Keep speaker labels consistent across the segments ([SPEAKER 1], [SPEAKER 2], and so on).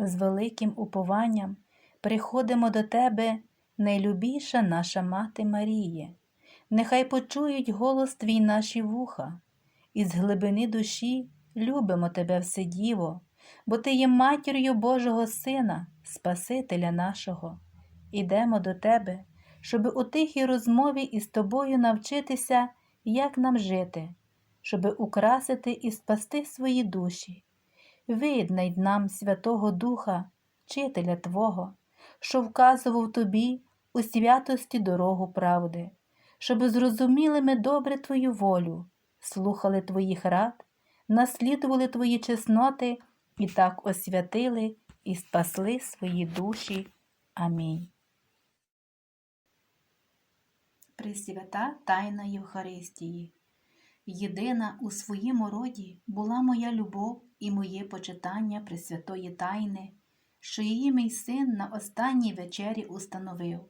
[SPEAKER 1] З великим упованням приходимо до Тебе, найлюбіша наша Мати Маріє. Нехай почують голос Твій наші вуха, і з глибини душі любимо Тебе все діво, бо Ти є матір'ю Божого Сина, Спасителя нашого. Ідемо до Тебе, щоби у тихій розмові із Тобою навчитися, як нам жити, щоби украсити і спасти свої душі. Виднай нам Святого Духа, Вчителя Твого, що вказував тобі у святості дорогу правди, щоби зрозуміли ми добре Твою волю, слухали Твоїх рад, наслідували Твої чесноти і так освятили і спасли свої душі. Амінь. Пресвята Тайна Євхаристії. Єдина у своєму роді була моя любов і моє почитання Пресвятої Тайни, що її мій син на останній вечері установив,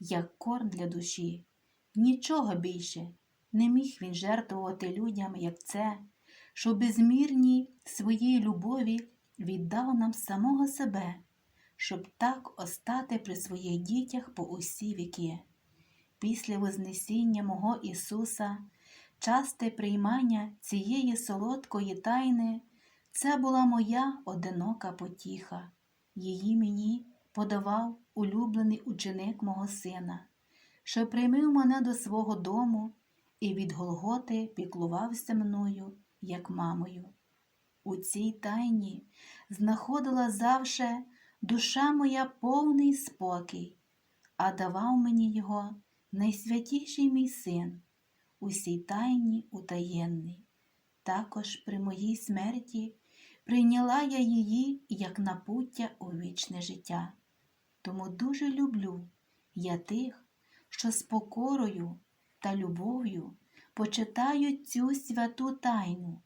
[SPEAKER 1] як корм для душі. Нічого більше не міг він жертвувати людям, як це, що безмірній своїй любові віддав нам самого себе, щоб так остати при своїх дітях по усі віки. Після Вознесіння мого Ісуса, часте приймання цієї солодкої тайни, це була моя одинока потіха. Її мені подавав улюблений ученик мого сина, що приймив мене до свого дому і від Голготи піклувався мною, як мамою. У цій тайні знаходила завше душа моя повний спокій, а давав мені його найсвятіший мій син, усій тайні утаєнний. Також при моїй смерті прийняла я її як напуття у вічне життя. Тому дуже люблю я тих, що з покорою та любов'ю почитають цю святу тайну.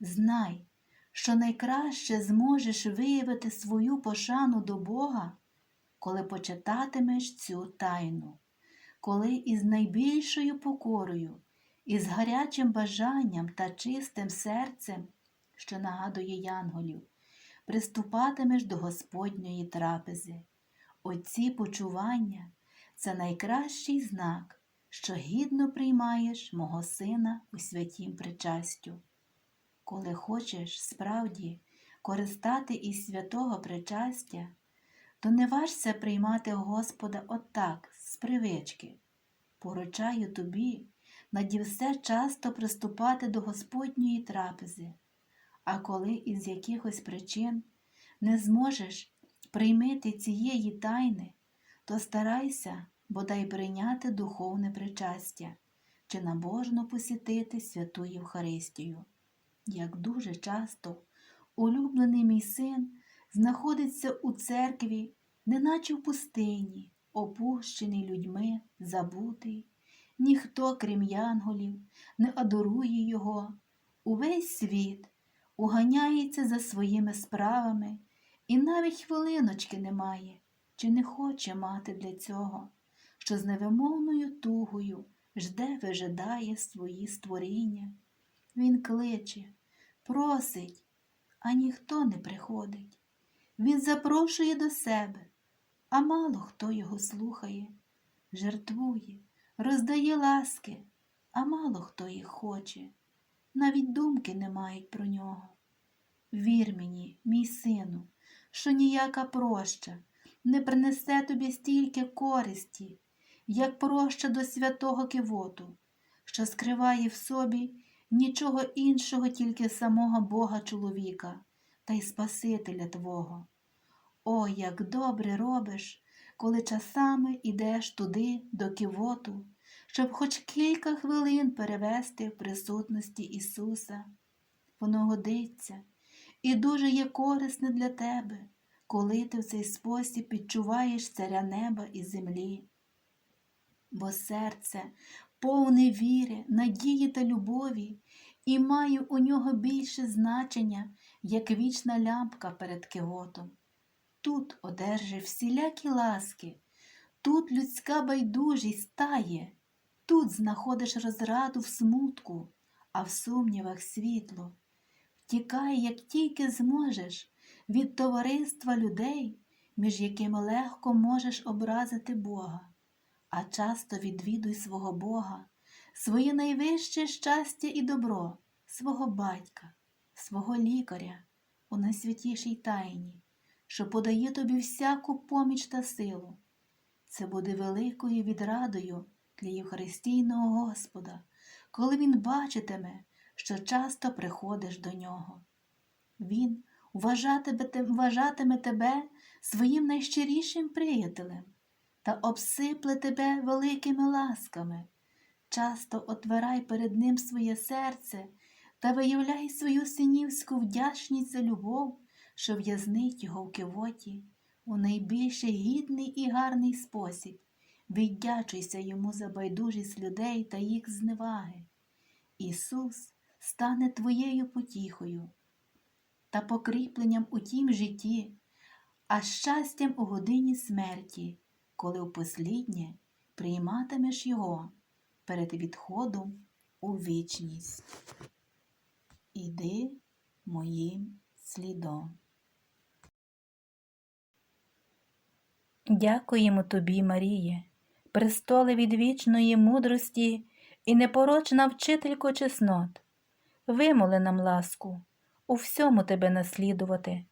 [SPEAKER 1] Знай, що найкраще зможеш виявити свою пошану до Бога, коли почитатимеш цю тайну коли із найбільшою покорою, із гарячим бажанням та чистим серцем, що нагадує янголів, приступатимеш до Господньої трапези. Оці почування це найкращий знак, що гідно приймаєш мого сина у святім причастю. Коли хочеш справді користати із святого причастя, то не важся приймати Господа отак, з привички. Поручаю тобі наді все часто приступати до Господньої трапези, а коли із якихось причин не зможеш приймити цієї тайни, то старайся бодай прийняти духовне причастя чи набожно посітити святу Євхаристію. Як дуже часто улюблений мій син знаходиться у церкві, неначе в пустині, опущений людьми, забутий, ніхто, крім янголів, не адорує його. Увесь світ уганяється за своїми справами і навіть хвилиночки немає, чи не хоче мати для цього, що з невимовною тугою жде, вижидає свої створіння. Він кличе, просить, а ніхто не приходить. Він запрошує до себе, а мало хто його слухає, жертвує, роздає ласки, а мало хто їх хоче, навіть думки не мають про нього. Вір мені, мій сину, що ніяка проща не принесе тобі стільки користі, як проща до святого Кивоту, що скриває в собі нічого іншого, тільки самого Бога чоловіка та й Спасителя Твого. О, як добре робиш, коли часами ідеш туди, до ківоту, щоб хоч кілька хвилин перевести в присутності Ісуса. Воно годиться і дуже є корисне для тебе, коли ти в цей спосіб відчуваєш царя неба і землі. Бо серце повне віри, надії та любові, і має у нього більше значення, як вічна лямпка перед кивотом. Тут одержиш всілякі ласки, тут людська байдужість стає, тут знаходиш розраду в смутку, а в сумнівах світло. Втікай, як тільки зможеш, від товариства людей, між якими легко можеш образити Бога, а часто відвідуй свого Бога, своє найвище щастя і добро, свого батька, свого лікаря у найсвятішій тайні, що подає тобі всяку поміч та силу. Це буде великою відрадою для Євхаристійного Господа, коли Він бачитиме, що часто приходиш до нього. Він вважатиме, тебе своїм найщирішим приятелем та обсипле тебе великими ласками. Часто отвирай перед ним своє серце та виявляй свою синівську вдячність за любов, що в'язнить його в кивоті у найбільш гідний і гарний спосіб. Віддячуйся йому за байдужість людей та їх зневаги. Ісус стане твоєю потіхою та покріпленням у тім житті, а щастям у годині смерті, коли в посліднє прийматимеш Його перед відходом у вічність. Іди моїм слідом. Дякуємо тобі, Маріє, престоле відвічної мудрості і непорочна вчителько чеснот. Вимоли нам ласку, у всьому тебе наслідувати,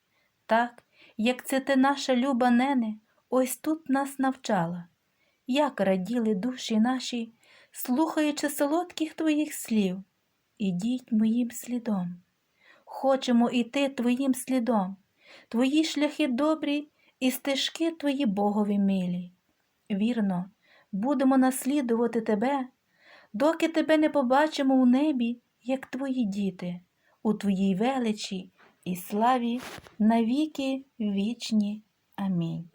[SPEAKER 1] так, як це ти наша люба нене, ось тут нас навчала, як раділи душі наші, слухаючи солодких твоїх слів. Ідіть моїм слідом. Хочемо іти твоїм слідом, твої шляхи добрі і стежки твої Богові милі. Вірно, будемо наслідувати тебе, доки тебе не побачимо у небі, як твої діти, у твоїй величі і славі навіки вічні. Амінь.